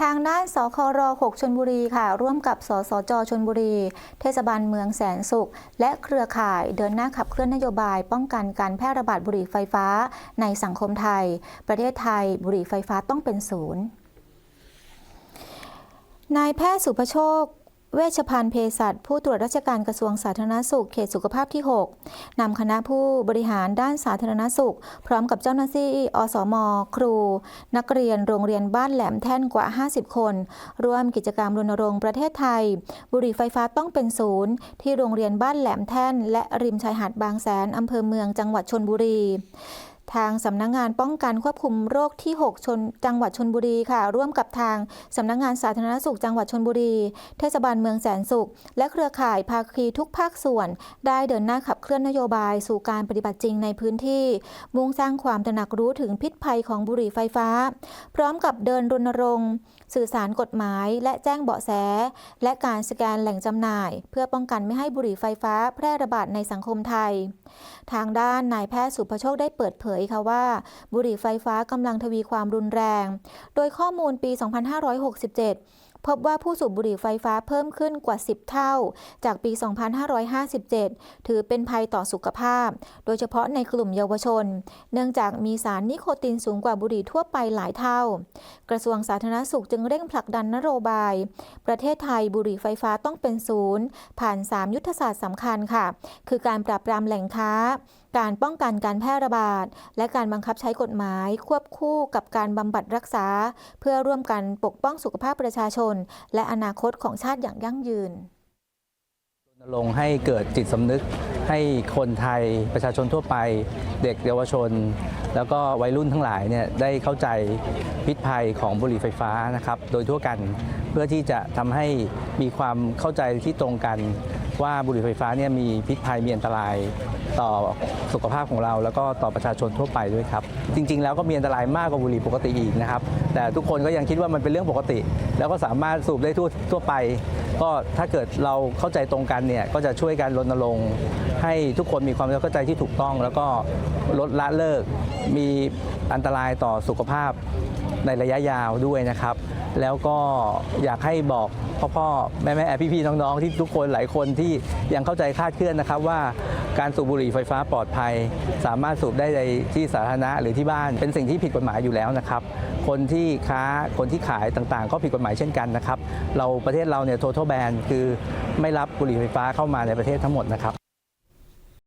ทางด้านสคร6ชนบุรีค่ะ ร่วมกับ สสจชนบุรี เทศบาลเมืองแสนสุข และเครือข่ายเดินหน้าขับเคลื่อนนโยบาย ป้องกันการแพร่ระบาดบุหรี่ไฟฟ้าในสังคมไทย ประเทศไทยบุหรี่ไฟฟ้าต้องเป็นศูนย์นายแพทย์สุภโชค เวชภัณฑ์เภสัชผู้ตรวจราชการกระทรวงสาธารณสุขเขตสุขภาพที่ 6 นำคณะผู้บริหารด้านสาธารณสุข พร้อมกับเจ้าหน้าที่อสม ครู นักเรียนโรงเรียนบ้านแหลมแท่นกว่า 50 คน ร่วมกิจกรรมรณรงค์ประเทศไทย บุหรี่ไฟฟ้าต้องเป็นศูนย์ ที่โรงเรียนบ้านแหลมแท่น และริมชายหาดบางแสนอำเภอเมืองจังหวัดชนบุรี ทางสำนักงงานป้องกันควบคุมโรคที่ 6 ชนจังหวัดชนบุรีค่ะ ร่วมกับทางสำนักงงานสาธารณสุขจังหวัดชนบุรี เทศบาลเมืองแสนสุข และเครือข่ายภาคีทุกภาคส่วน ได้เดินหน้าขับเคลื่อนนโยบายสู่การปฏิบัติจริงในพื้นที่ มุ่งสร้างความตระหนักรู้ถึงพิษภัยของบุหรี่ไฟฟ้า พร้อมกับเดินรณรงค์ สื่อสารกฎหมาย และแจ้งเบาะแส และการสแกนแหล่งจำหน่าย เพื่อป้องกันไม่ให้บุหรี่ไฟฟ้า แพร่ระบาดในสังคมไทย ทางด้านนายแพทย์สุภโชคได้เปิดเผยยค่ะว่า บุหรี่ไฟฟ้ากำลังทวีความรุนแรง โดยข้อมูลปี 2567 พบว่าผู้สูบบุหรี่ไฟฟ้าเพิ่มขึ้นกว่า 10 เท่า จากปี 2557 ถือเป็นภัยต่อสุขภาพ โดยเฉพาะในกลุ่มเยาวชน เนื่องจากมีสารนิโคตินสูงกว่าบุหรี่ทั่วไปหลายเท่า กระทรวงสาธารณสุขจึงเร่งผลักดันนโยบาย ประเทศไทยบุหรี่ไฟฟ้าต้องเป็นศูนย์ ผ่าน 3 ยุทธศาสตร์สำคัญค่ะ คือการปราบปรามแหล่งค้า การป้องกันการแพร่ระบาด และการบังคับใช้กฎหมาย ควบคู่กับการบำบัดรักษา เพื่อร่วมกันปกป้องสุขภาพประชาชนและอนาคตของชาติอย่างยั่งยืนรณรงค์ให้เกิดจิตสำนึกให้คนไทยประชาชนทั่วไป เด็กเยาวชน แล้วก็วัยรุ่นทั้งหลายเนี่ยได้เข้าใจพิษภัยของบุหรี่ไฟฟ้านะครับโดยทั่วกันเพื่อที่จะทำให้มีความเข้าใจที่ตรงกันว่าบุหรี่ไฟฟ้าเนี่ยมีพิษภัยมีอันตรายต่อสุขภาพของเรา แล้วก็ต่อประชาชนทั่วไปด้วยครับ จริง ๆ แล้วก็มีอันตรายมากกว่าบุหรี่ปกติอีกนะครับ แต่ทุกคนก็ยังคิดว่ามันเป็นเรื่องปกติ แล้วก็สามารถสูบได้ทั่วทั่วไป ก็ถ้าเกิดเราเข้าใจตรงกันเนี่ยก็จะช่วยกันรณรงค์ให้ทุกคนมีความเข้าใจที่ถูกต้อง แล้วก็ลดละเลิก มีอันตรายต่อสุขภาพในระยะยาวด้วยนะครับ แล้วก็อยากให้บอกพ่อพ่อๆแม่แม่ๆพี่ๆน้องๆ ที่ทุกคนหลายคนที่ยังเข้าใจคาดเคลื่อนนะครับว่าการสูบบุหรี่ไฟฟ้าปลอดภัย สามารถสูบได้ในที่สาธารณะหรือที่บ้านเป็นสิ่งที่ผิดกฎหมายอยู่แล้วนะครับ คนที่ค้าคนที่ขายต่างๆ ก็ผิดกฎหมายเช่นกันนะครับ เราประเทศเราเนี่ย total ban คือไม่รับบุหรี่ไฟฟ้าเข้ามาในประเทศทั้งหมดนะครับ